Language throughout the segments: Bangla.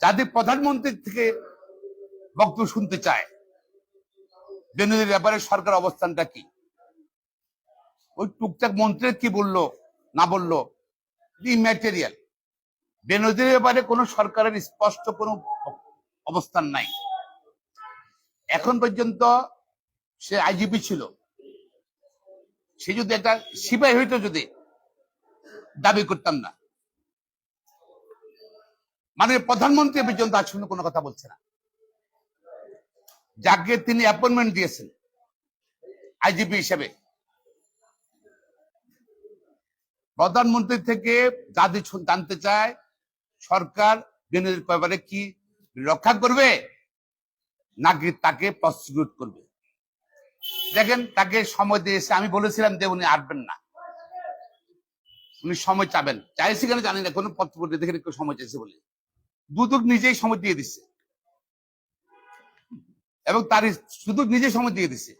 যাদের প্রধানমন্ত্রী থেকে বক্তব্য শুনতে চায় বেনজির ব্যাপারে সরকার অবস্থানটা কি? ওই টুকটাক মন্ত্রীর কি বলল, না বলল? ইম্যাটেরিয়াল বেনজির ব্যাপারে কোনো সরকারের স্পষ্ট কোনো অবস্থান নাই। এখন পর্যন্ত সে আইজিপি ছিল। সে যদি একটা সিপাহী হইতো যদি, দাবি করতাম না। মানে প্রধানমন্ত্রী পর্যন্ত আজ পর্যন্ত কোনো কথা বলছে না। যাকে তিনি অ্যাপয়েন্টমেন্ট দিয়েছেন আইজিপি হিসেবে। প্রধানমন্ত্রী থেকে দাদি জানতে চায়, সরকার বিনোদীর ব্যাপারে কি রক্ষা করবে, নাকি তাকে প্রসিকিউট করবে? দেখেন, তাকে সময় দিয়েছে, আমি বলেছিলাম যে উনি আসবেন না। উনি সময় চাবেন। চাইছি কেন জানি না, কোনো পত্র দেখে কেউ সময় চাইছে বলে। দুদক নিজেই সময় দিয়ে দিচ্ছে এবং তার শুধু নিজে সময় দিয়ে দিচ্ছে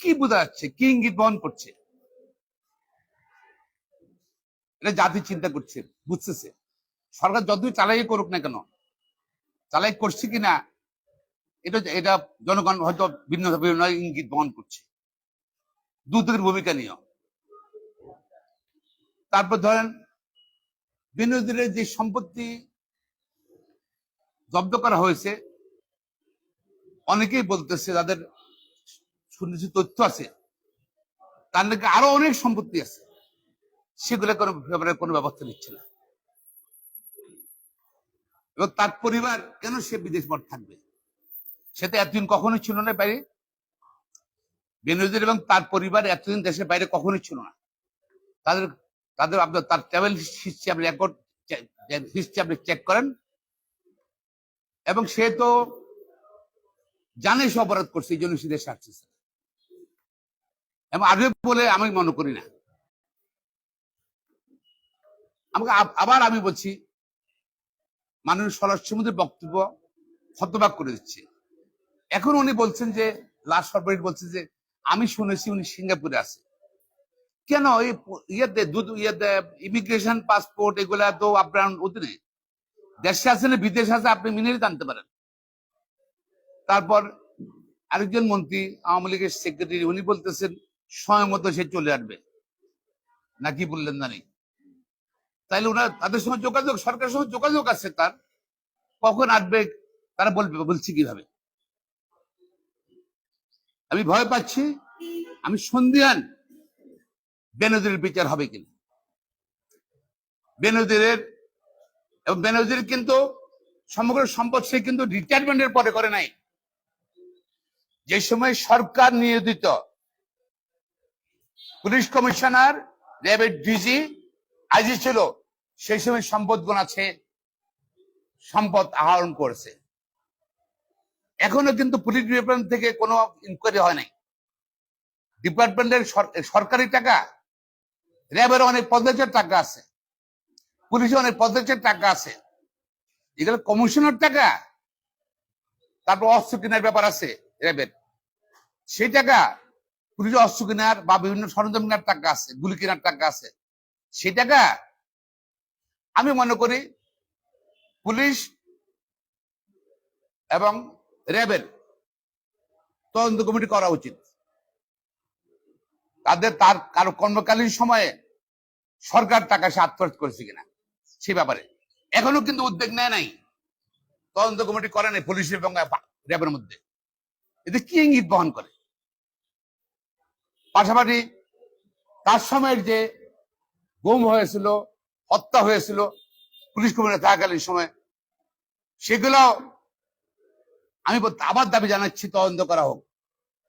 কি বোঝা যাচ্ছে? কি ইঙ্গিত বহন করছে? এটা জাতি চিন্তা করছে, বুঝতেছে। সরকার যতই চালাই করুক না কেন চালাই করছে কিনা এটা এটা জনগণ হয়তো ভিন্ন বিভিন্ন ইঙ্গিত বহন করছে। দুদকের ভূমিকা নিয়েও। তারপর ধরেন বিনোদীদের যে সম্পত্তি জব্দ করা হয়েছে। অনেকেই বলতেছে তাদের শুনেছি তথ্য আছে, তার নাকি আরও অনেক সম্পত্তি আছে। সেগুলো কোনো ব্যাপারে কোনো ব্যবস্থা নিচ্ছে না। এবং তার পরিবার কেন সে বিদেশ পর থাকবে? সেটা এতদিন কখনোই ছিল না বাইরে। বেনজির এবং তার পরিবার এতদিন দেশের বাইরে কখনোই ছিল না। তাদের তাদের আপনার, তার ট্রাভেল হিস্ট্রি আপনি রেকর্ড হিস্ট্রি আপনি চেক করেন। এবং সে তো জানে সে অপরাধ করছে, এই জন্য সে দেশে আসছে এবং আসবে বলে আমি মনে করি না। আমাকে আবার আমি বলছি, মাননীয় স্বরাষ্ট্রমন্ত্রীর বক্তব্য হতবাক করে দিচ্ছে। এখন উনি বলছেন যে লাস্ট ফরওয়ার্ড বলছে যে, আমি শুনেছি উনি সিঙ্গাপুরে আছে। কেন? এই ইয়েতে ইয়েতে ইমিগ্রেশন পাসপোর্ট এগুলা তো আপনার অধীনে। দেশে আছে না বিদেশে আছে, আপনি মিনে জানতে পারেন। তারপর আরেকজন মন্ত্রী, আওয়ামী লীগের সেক্রেটারি উনি বলতেছেন, সময় মতো সে চলে আসবে। নাকি বললেন না নেই তাইলে ওনার, তাদের সঙ্গে যোগাযোগ, সরকারের সঙ্গে যোগাযোগ আছে তার। কখন আসবে, তারা বলবে, বলছি কীভাবে। আমি ভয় পাচ্ছি, আমি সন্ধিহান বেনজিরের বিচার হবে কিনা। বেনজিরের এবং বেনজির কিন্তু সমগ্র সম্পদ সে কিন্তু রিটায়ারমেন্টের পরে করে নাই। যে সময় সরকার নিয়োজিত, পুলিশ কমিশনার র্যাবের ডিজি আইজি ছিল সেই সময় সম্পদ আছে, সম্পদ আহরণ করছে। এখনও কিন্তু পুলিশ ডিপার্টমেন্ট থেকে কোনো ইনকোয়ারি হয় নাই। ডিপার্টমেন্টের সরকারি টাকা র্যাবের অনেক পঞ্চাশের টাকা আছে। পুলিশের অনেক পঞ্চাশের টাকা আছে। এগুলো কমিশনের টাকা। তারপর অস্ত্র কেনার ব্যাপার আছে র্যাবের সেই টাকা পুলিশ অস্ত্র কেনার বা বিভিন্ন সরঞ্জাম কেনার টাকা আছে, গুলি কেনার টাকা আছে। সেই টাকা আমি মনে করি পুলিশ এবং র্যাবের তদন্ত কমিটি করা উচিত। তাদের তার কারও কর্মকালীন সময়ে সরকার টাকা সে আত্মসাৎ করেছে কিনা। সে ব্যাপারে। এখনও কিন্তু উদ্যোগ নেয় নাই। তদন্ত কমিটি করে নাই পুলিশ এবং র্যাবের মধ্যে। এতে কি ইঙ্গিত বহন করে? পাশাপাশি তার সময়ের যে গুম হয়েছিল, হত্যা হয়েছিল, পুলিশ কমিটি থাকাকালীন সময়, সেগুলো আমি আবার দাবি জানাচ্ছি, তদন্ত করা হোক।